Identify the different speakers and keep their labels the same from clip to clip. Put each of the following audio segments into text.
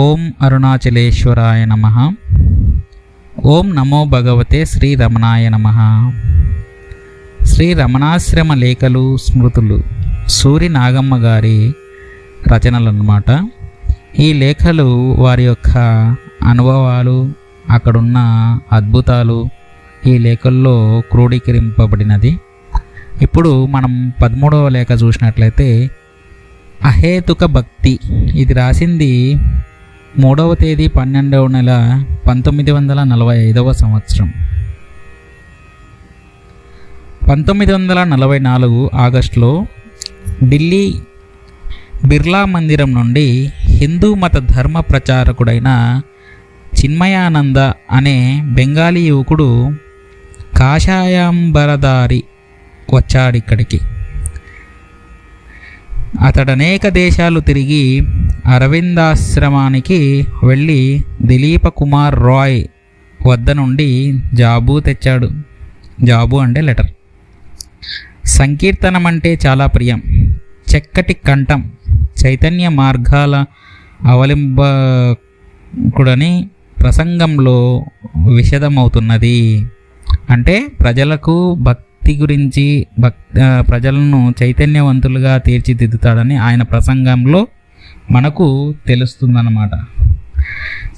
Speaker 1: ఓం అరుణాచలేశ్వరాయ నమ. ఓం నమో భగవతే శ్రీ రమణాయ నమ. శ్రీ రమణాశ్రమ లేఖలు స్మృతులు సూరి నాగమ్మ గారి రచనలు అన్నమాట ఈ లేఖలు వారి యొక్క అనుభవాలు అక్కడున్న అద్భుతాలు ఈ లేఖల్లో క్రోడీకరింపబడినది. ఇప్పుడు మనం పదమూడవ లేఖ చూసినట్లయితే అహేతుక భక్తి ఇది రాసింది మూడవ తేదీ పన్నెండవ నెల పంతొమ్మిది వందల నలభై ఐదవ సంవత్సరం. పంతొమ్మిది వందల నలభై నాలుగు ఆగస్టులో ఢిల్లీ బిర్లా మందిరం నుండి హిందూ మత ధర్మ ప్రచారకుడైన చిన్మయానంద అనే బెంగాలీ యువకుడు కాషాయాంబరదారి వచ్చాడిక్కడికి అతడు అనేక దేశాలు తిరిగి అరవిందాశ్రమానికి వెళ్ళి దిలీప కుమార్ రాయ్ వద్ద నుండి జాబు తెచ్చాడు. జాబు అంటే లెటర్. సంకీర్తనం అంటే చాలా ప్రియం. చక్కటి కంఠం చైతన్య మార్గాల అవలింబకుడని ప్రసంగంలో విషదమవుతున్నది. అంటే ప్రజలకు భక్తి గురించి భక్ ప్రజలను చైతన్యవంతులుగా తీర్చిదిద్దుతాడని ఆయన ప్రసంగంలో మనకు తెలుస్తుందన్నమాట.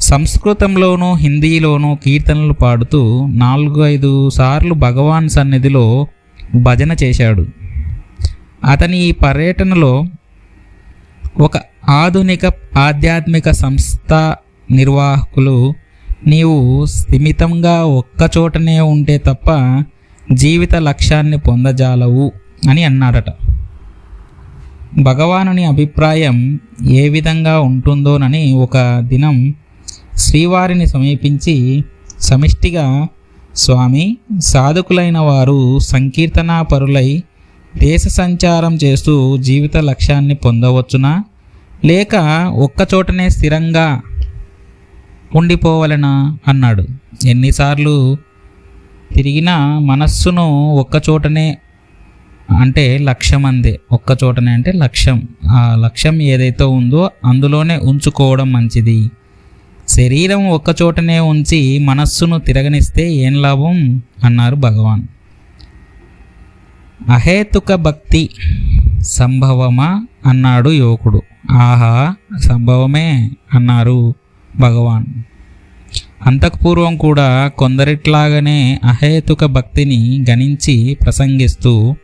Speaker 1: సంస్కృతంలోనూ హిందీలోనూ కీర్తనలు పాడుతూ నాలుగు ఐదు సార్లు భగవాన్ సన్నిధిలో భజన చేశాడు. అతని ఈ పర్యటనలో ఒక ఆధునిక ఆధ్యాత్మిక సంస్థ నిర్వాహకులు నీవు స్థిమితంగా ఒక్కచోటనే ఉంటే తప్ప జీవిత లక్ష్యాన్ని పొందజాలవు అని అన్నాడట భగవానుని అభిప్రాయం ఏ విధంగా ఉంటుందోనని ఒక దినం శ్రీవారిని సమీపించి సమిష్టిగా స్వామి సాధకులైన వారు సంకీర్తనాపరులై దేశ సంచారం చేస్తూ జీవిత లక్ష్యాన్ని పొందవచ్చునా? లేక ఒక్కచోటనే స్థిరంగా ఉండిపోవలనా? అన్నాడు. ఎన్నిసార్లు తిరిగినా మనస్సును ఒక్కచోటనే అంటే లక్ష్యం అందే. ఒక్క చోటనే అంటే లక్ష్యం. ఆ లక్ష్యం ఏదైతే ఉందో అందులోనే ఉంచుకోవడం మంచిది. శరీరం ఒక్క చోటనే ఉంచి మనస్సును తిరగనిస్తే ఏం లాభం? అన్నారు భగవాన్. అహేతుక భక్తి సంభవమా? అన్నాడు యువకుడు. ఆహా సంభవమే అన్నారు భగవాన్. అంతకుపూర్వం కూడా కొందరిట్లాగానే అహేతుక భక్తిని గణించి ప్రసంగిస్తూ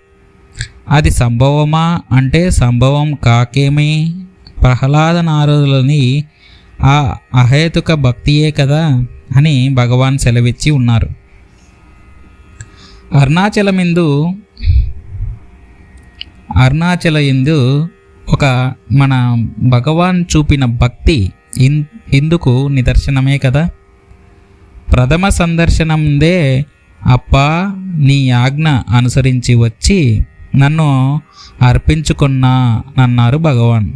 Speaker 1: అది సంభవమా? అంటే సంభవం కాకేమీ? ప్రహ్లాద నారదులని ఆ అహేతుక భక్తియే కదా అని భగవాన్ సెలవిచ్చి ఉన్నారు. అరుణాచలమిందు అరుణాచల ఇందు ఒక మన భగవాన్ చూపిన భక్తి ఇన్ ఇందుకు నిదర్శనమే కదా? ప్రథమ సందర్శనందే అప్పా నీ ఆజ్ఞ అనుసరించి వచ్చి నన్ను అర్పించుకున్నా నన్నారు భగవాన్.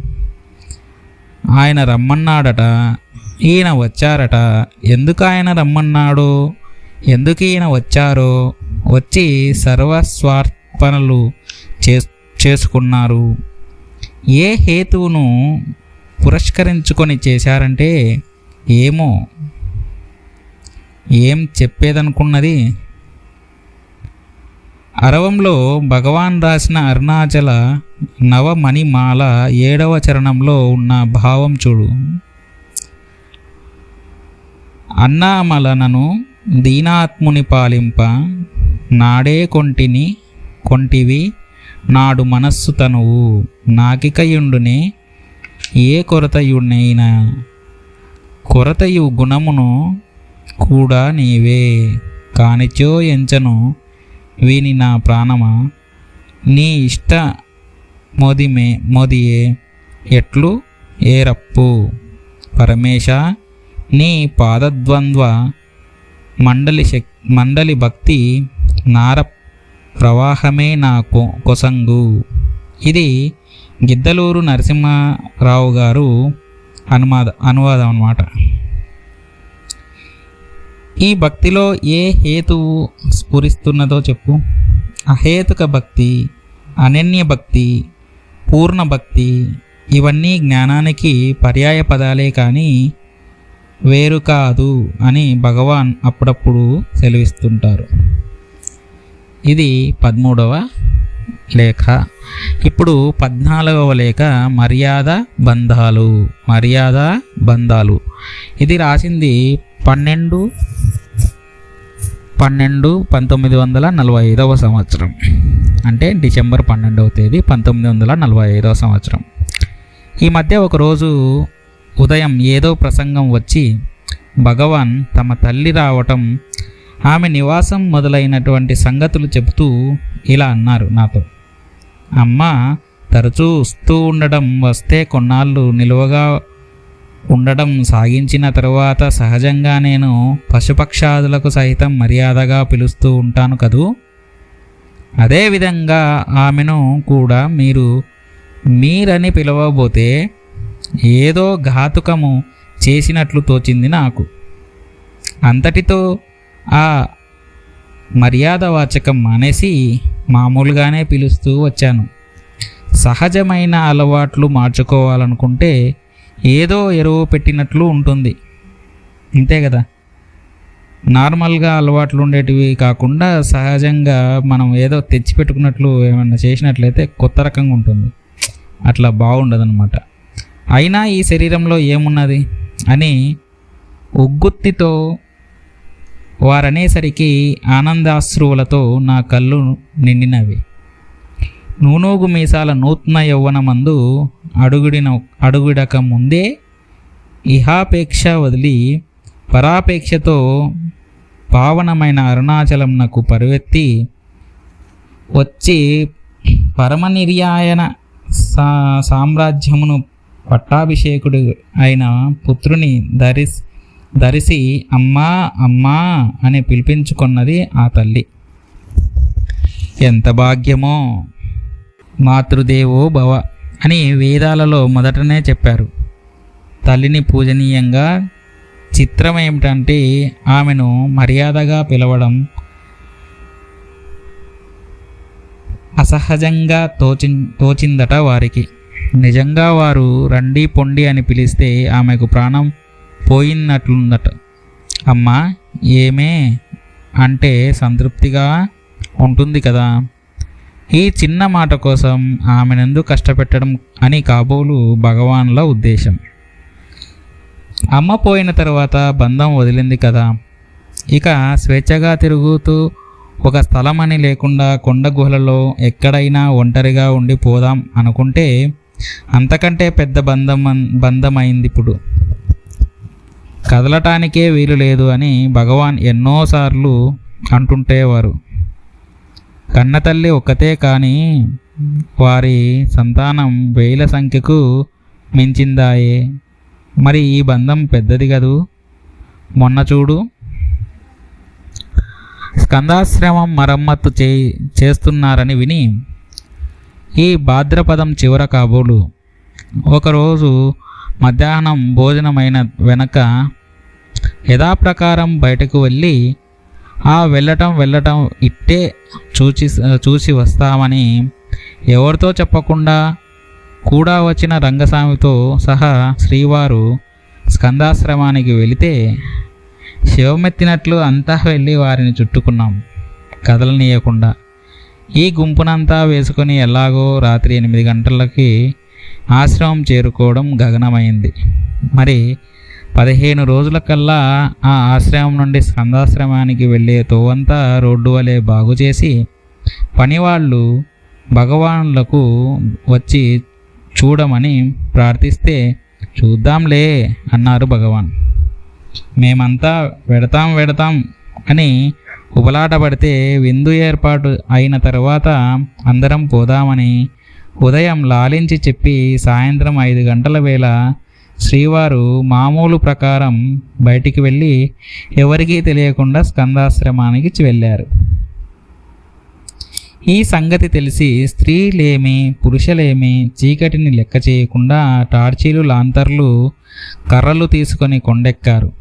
Speaker 1: ఆయన రమ్మన్నాడట ఈయన వచ్చారట. ఎందుకు ఆయన రమ్మన్నాడో? ఎందుకు ఈయన వచ్చారో? వచ్చి సర్వస్వార్పణలు చే చేసుకున్నారు. ఏ హేతువును పురస్కరించుకొని చేశారంటే ఏమో? ఏం చెప్పేదనుకున్నది అరవంలో భగవాన్ రాసిన అరుణాచల నవమణిమాల ఏడవ చరణంలో ఉన్న భావం చూడు. అన్నామలనను దీనాత్ముని పాలింప నాడే కొంటిని కొంటివి నాడు మనస్సు తనువు నాకికయుండునే ఏ కొరతయునైనా కొరతయు గుణమును కూడా నీవే కానిచో ఎంచను వీని నా ప్రాణమా? నీ ఇష్ట మోదిమే మోదియే ఎట్లు? ఏరప్పు పరమేశ నీ పాదద్వంద్వ మండలి శక్ మండలి భక్తి నార ప్రవాహమే నా కొ కొసంగు. ఇది గిద్దలూరు నరసింహారావు గారు అనువాద అనువాదం అన్నమాట ఈ భక్తిలో ఏ హేతువు స్ఫురిస్తున్నదో చెప్పు. అహేతుక భక్తి అనన్య భక్తి పూర్ణ భక్తి ఇవన్నీ జ్ఞానానికి పర్యాయ పదాలే కానీ వేరు కాదు అని భగవాన్ అప్పుడప్పుడు సెలవిస్తుంటారు. ఇది పదమూడవ లేఖ. ఇప్పుడు పద్నాలుగవ లేఖ మర్యాద బంధాలు మర్యాద బంధాలు. ఇది రాసింది పన్నెండు పన్నెండు పంతొమ్మిది వందల నలభై ఐదవ సంవత్సరం. అంటే డిసెంబర్ పన్నెండవ తేదీ పంతొమ్మిది వందల నలభై ఐదవ సంవత్సరం. ఈ మధ్య ఒకరోజు ఉదయం ఏదో ప్రసంగం వచ్చి భగవాన్ తమ తల్లి రావటం ఆమె నివాసం మొదలైనటువంటి సంగతులు చెబుతూ ఇలా అన్నారు నాతో. అమ్మ తరచూ వస్తూ ఉండడం వస్తే కొన్నాళ్ళు నిలువగా ఉండడం సాగించిన తరువాత సహజంగా నేను పశుపక్షాదులకు సహితం మర్యాదగా పిలుస్తూ ఉంటాను కదూ? అదేవిధంగా ఆమెను కూడా మీరు మీరని పిలవబోతే ఏదో ఘాతుకము చేసినట్లు తోచింది నాకు. అంతటితో ఆ మర్యాద వాచకం మానేసి మామూలుగానే పిలుస్తూ వచ్చాను. సహజమైన అలవాట్లు మార్చుకోవాలనుకుంటే ఏదో ఎరువు పెట్టినట్లు ఉంటుంది. అంతే కదా? నార్మల్గా అలవాట్లు ఉండేటివి కాకుండా సహజంగా మనం ఏదో తెచ్చిపెట్టుకున్నట్లు ఏమన్నా చేసినట్లయితే కొత్త రకంగా ఉంటుంది. అట్లా బాగుండదన్నమాట. అయినా ఈ శరీరంలో ఏమున్నది? అని ఉగ్గుత్తితో వారనేసరికి ఆనందాశ్రువులతో నా కళ్ళు నిండినవి. నూనూగు మీసాల నూతన యౌవనమందు అడుగుడిన అడుగుడక ముందే ఇహాపేక్ష వదిలి పరాపేక్షతో పావనమైన అరుణాచలంనకు పరువెత్తి వచ్చి పరమనిర్యాయన సా సామ్రాజ్యమును పట్టాభిషేకుడు అయిన పుత్రుని ధరిస్ ధరిసి అమ్మా అమ్మా అని పిలిపించుకున్నది ఆ తల్లి. ఎంత భాగ్యమో! మాతృదేవో భవ అని వేదాలలో మొదటనే చెప్పారు. తల్లిని పూజనీయంగా చిత్రం ఏమిటంటే ఆమెను మర్యాదగా పిలవడం అసహజంగా తోచి తోచిందట వారికి. నిజంగా వారు రండి పొండి అని పిలిస్తే ఆమెకు ప్రాణం పోయినట్లుందట. అమ్మా ఏమే? అంటే సంతృప్తిగా ఉంటుంది కదా? ఈ చిన్న మాట కోసం ఆమెనందు కష్టపెట్టడం అని కాబోలు భగవాన్ల ఉద్దేశం. అమ్మ పోయిన తర్వాత బంధం వదిలింది కదా. ఇక స్వేచ్ఛగా తిరుగుతూ ఒక స్థలం అని లేకుండా కొండ గుహలలో ఎక్కడైనా ఒంటరిగా ఉండి పోదాం అనుకుంటే అంతకంటే పెద్ద బంధం బంధమైంది ఇప్పుడు. కదలటానికే వీలు లేదు అని భగవాన్ ఎన్నోసార్లు అంటుంటేవారు. కన్నతల్లి ఒక్కతే కానీ వారి సంతానం వేల సంఖ్యకు మించిందాయే. మరి ఈ బంధం పెద్దది కదూ? మొన్న చూడు. స్కందాశ్రమం మరమ్మత్తు చే చేస్తున్నారని విని ఈ భాద్రపదం చివర కాబోలు. ఒకరోజు మధ్యాహ్నం భోజనమైన వెనక యథాప్రకారం బయటకు వెళ్ళి ఆ వెళ్ళటం వెళ్ళటం ఇట్టే చూచి చూసి వస్తామని ఎవరితో చెప్పకుండా కూడా వచ్చిన రంగస్వామితో సహా శ్రీవారు స్కందాశ్రమానికి వెళితే శివమెత్తినట్లు అంతా వెళ్ళి వారిని చుట్టుకున్నాం. కదలనీయకుండా. ఈ గుంపునంతా వేసుకొని ఎలాగో రాత్రి ఎనిమిది గంటలకి ఆశ్రమం చేరుకోవడం గగనమైంది. మరి పదిహేను రోజుల కల్లా ఆ ఆశ్రమం నుండి స్కందాశ్రమానికి వెళ్ళే తోవంతా రోడ్డు వలె బాగు చేసి పనివాళ్ళు భగవాన్లకు వచ్చి చూడమని ప్రార్థిస్తే చూద్దాంలే అన్నారు భగవాన్. మేమంతా వెడతాం వెడతాం అని ఉబలాటపడితే విందు ఏర్పాటు అయిన తర్వాత అందరం పోదామని ఉదయం లాలించి చెప్పి సాయంత్రం ఐదు గంటల వేళ శ్రీవారు మామూలు ప్రకారం బయటికి వెళ్ళి ఎవరికీ తెలియకుండా స్కందాశ్రమానికి వెళ్ళారు. ఈ సంగతి తెలిసి స్త్రీలేమి పురుషులేమి చీకటిని లెక్క చేయకుండా టార్చీలు లాంతర్లు కర్రలు తీసుకొని కొండెక్కారు.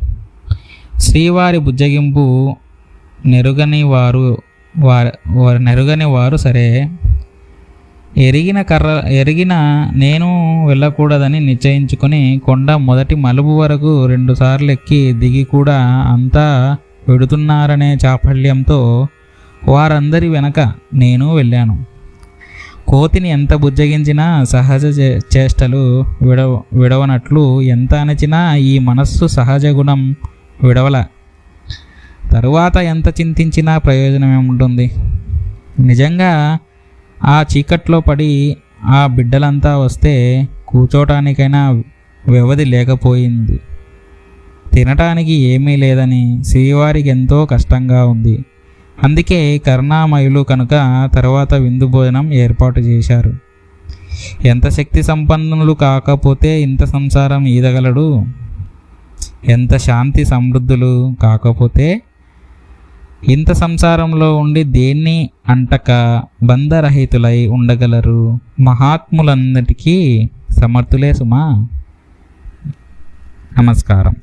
Speaker 1: శ్రీవారి బుజ్జగింపు నెరుగని వారు వారు నెరుగని వారు సరే. ఎరిగిన కర్ర ఎరిగిన నేను వెళ్ళకూడదని నిశ్చయించుకొని కొండ మొదటి మలుపు వరకు రెండుసార్లు ఎక్కి దిగి కూడా అంతా పెడుతున్నారనే చాపల్యంతో వారందరి వెనక నేను వెళ్ళాను. కోతిని ఎంత బుజ్జగించినా సహజ చే- చేష్టలు విడవ విడవనట్లు ఎంత అణచినా ఈ మనస్సు సహజ గుణం విడవల. తరువాత ఎంత చింతించినా ప్రయోజనం ఏముంటుంది నిజంగా ఆ చీకట్లో పడి ఆ బిడ్డలంతా వస్తే కూర్చోటానికైనా వ్యవధి లేకపోయింది. తినటానికి ఏమీ లేదని శ్రీవారికి ఎంతో కష్టంగా ఉంది. అందుకే కరుణామయులు కనుక తర్వాత విందు భోజనం ఏర్పాటు చేశారు. ఎంత శక్తి సంపన్నులు కాకపోతే ఇంత సంసారం ఈదగలడు. ఎంత శాంతి సమృద్ధులు కాకపోతే ఇంత సంసారంలో ఉండి దేన్ని అంటక బంధరహితులై ఉండగలరు? మహాత్ములందరికీ సమర్థులే సుమా. నమస్కారం.